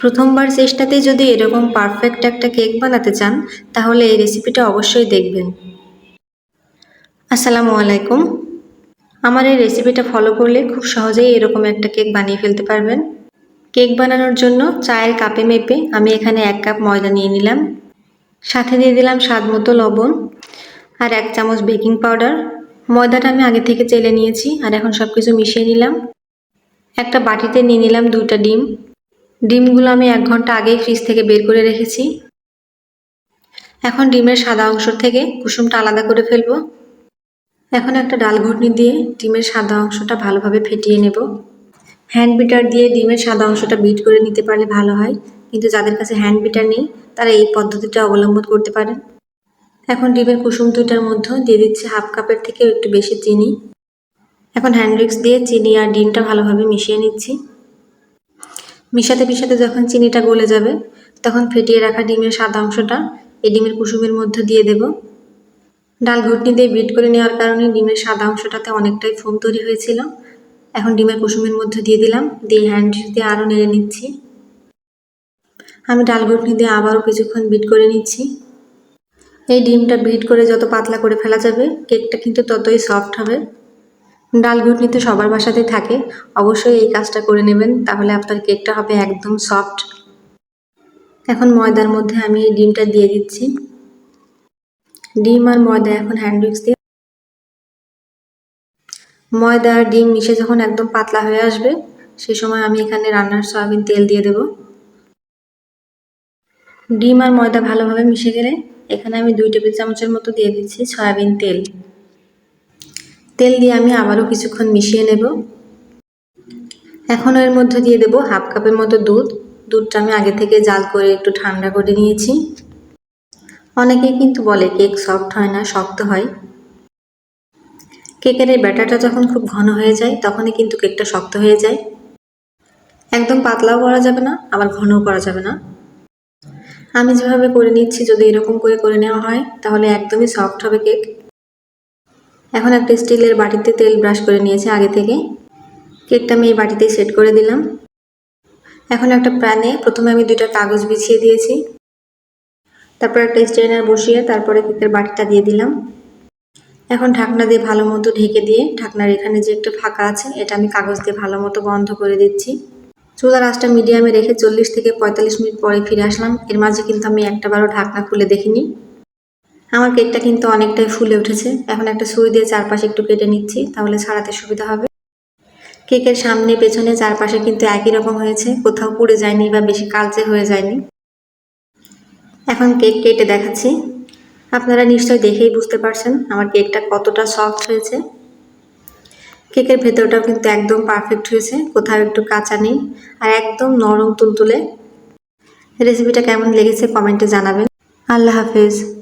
প্রথমবার চেষ্টাতেই যদি এরকম পারফেক্ট একটা কেক বানাতে চান, তাহলে এই রেসিপিটা অবশ্যই দেখবেন। আসসালামু আলাইকুম। আমার এই রেসিপিটা ফলো করলে খুব সহজেই এরকম একটা কেক বানিয়ে ফেলতে পারবেন। কেক বানানোর জন্য চায়ের কাপে মেপে আমি এখানে এক কাপ ময়দা নিয়ে নিলাম। সাথে দিয়ে দিলাম স্বাদ মতো লবণ আর এক চামচ বেকিং পাউডার ময়দাটা আমি আগে থেকে চেলে নিয়েছি আর এখন সব কিছু মিশিয়ে নিলাম। একটা বাটিতে নিয়ে নিলাম দুটা ডিম। ডিমগুলো আমি এক ঘণ্টা আগেই ফ্রিজ থেকে বের করে রেখেছি। এখন ডিমের সাদা অংশ থেকে কুসুমটা আলাদা করে ফেলব। এখন একটা ডাল ঘুটনি দিয়ে ডিমের সাদা অংশটা ভালোভাবে ফেটিয়ে নেব। হ্যান্ড বিটার দিয়ে ডিমের সাদা অংশটা বিট করে নিতে পারলে ভালো হয়, কিন্তু যাদের কাছে হ্যান্ড বিটার নেই, তারা এই পদ্ধতিটা অবলম্বন করতে পারেন। এখন ডিমের কুসুম দুইটার মধ্যে দিয়ে দিচ্ছে হাফ কাপের থেকে একটু বেশি চিনি। এখন হ্যান্ড উইক্স দিয়ে চিনি আর ডিমটা ভালোভাবে মিশিয়ে নিচ্ছি। মিশাতে মিশাতে যখন চিনিটা গলে যাবে, তখন ফেটিয়ে রাখা ডিমের সাদা অংশটা এই ডিমের কুসুমের মধ্যে দিয়ে দেব। ডাল ঘুটনি দিয়ে বিট করে নেওয়ার কারণে ডিমের সাদা অংশটাতে অনেকটাই ফোম তৈরি হয়েছিল। এখন ডিমের কুসুমের মধ্যে দিয়ে দিলাম, দিয়ে হ্যান্ড দিয়ে আরও নেড়ে নিচ্ছি। আমি ডাল ঘুটনি দিয়ে আবারও কিছুক্ষণ বিট করে নিচ্ছি। এই ডিমটা বিট করে যত পাতলা করে ফেলা যাবে, কেকটা কিন্তু ততই সফট হবে। ডাল ঘুটনি তো সবার বাসাতেই থাকে। অবশ্যই এই কাজটা করে নেবেন, তাহলে আপনার কেকটা হবে একদম সফট। এখন ময়দার মধ্যে আমি এই ডিমটা দিয়ে দিচ্ছি। ডিম আর ময়দা এখন হ্যান্ড উইক্স দিয়ে ময়দা আর ডিম মিশে যখন একদম পাতলা হয়ে আসবে সেই সময় আমি এখানে রান্নার সয়াবিন তেল দিয়ে দেব। ডিম আর ময়দা ভালোভাবে মিশে গেলে এখানে আমি দুই টেবিল চামচের মতো দিয়ে দিচ্ছি সয়াবিন তেল। তেল দিয়ে আমি আবারও কিছুক্ষণ মিশিয়ে নেব। এখন এর মধ্যে দিয়ে দেব হাফ কাপের মতো দুধ। দুধটা আমি আগে থেকে জাল করে একটু ঠান্ডা করে নিয়েছি। অনেকেই কিন্তু বলে কেক সফট হয় না, শক্ত হয়। কেকের এই ব্যাটারটা যখন খুব ঘন হয়ে যায়, তখনই কিন্তু কেকটা শক্ত হয়ে যায়। একদম পাতলাও করা যাবে না, আবার ঘনও করা যাবে না। আমি যেভাবে করে নিচ্ছি, যদি এরকম করে করে নেওয়া হয়, তাহলে একদমই সফট হবে কেক। এখন একটা স্টিলের বাটিতে তেল ব্রাশ করে নিয়েছি আগে থেকে। কেকটা আমি এই বাটিতে সেট করে দিলাম। এখন একটা প্যানে প্রথমে আমি দুইটা কাগজ বিছিয়ে দিয়েছি। তারপর একটা স্ট্রেনার বসিয়ে তারপরে কেকের বাটিটা দিয়ে দিলাম। এখন ঢাকনা দিয়ে ভালো মতো ঢেকে দিয়ে ঢাকনার এখানে যে একটা ফাঁকা আছে, এটা আমি কাগজ দিয়ে ভালো মতো বন্ধ করে দিচ্ছি। চুলার আঁচটা মিডিয়ামে রেখে চল্লিশ থেকে পঁয়তাল্লিশ মিনিট পরে ফিরে আসলাম। এর মাঝে কিন্তু আমি একটাবারও ঢাকনা খুলে দেখিনি। আমার কেকটা কিন্তু অনেকটাই ফুলে উঠেছে। এখন একটা সুই দিয়ে চারপাশে একটু কেটে নিচ্ছি, তাহলে ছাড়াতে সুবিধা হবে। কেকের সামনে পেছনে চারপাশে কিন্তু একই রকম হয়েছে, কোথাও পুড়ে যায়নি বা বেশি কালচে হয়ে যায়নি। এখন কেক কেটে দেখাচ্ছি। আপনারা নিশ্চয়ই দেখেই বুঝতে পারছেন আমার কেকটা কতটা সফট হয়েছে। কেকের ভেতরটাও কিন্তু একদম পারফেক্ট হয়েছে, কোথাও একটু কাঁচা নেই আর একদম নরম তুলতুলে। রেসিপিটা কেমন লেগেছে কমেন্টে জানাবেন। আল্লাহ হাফেজ।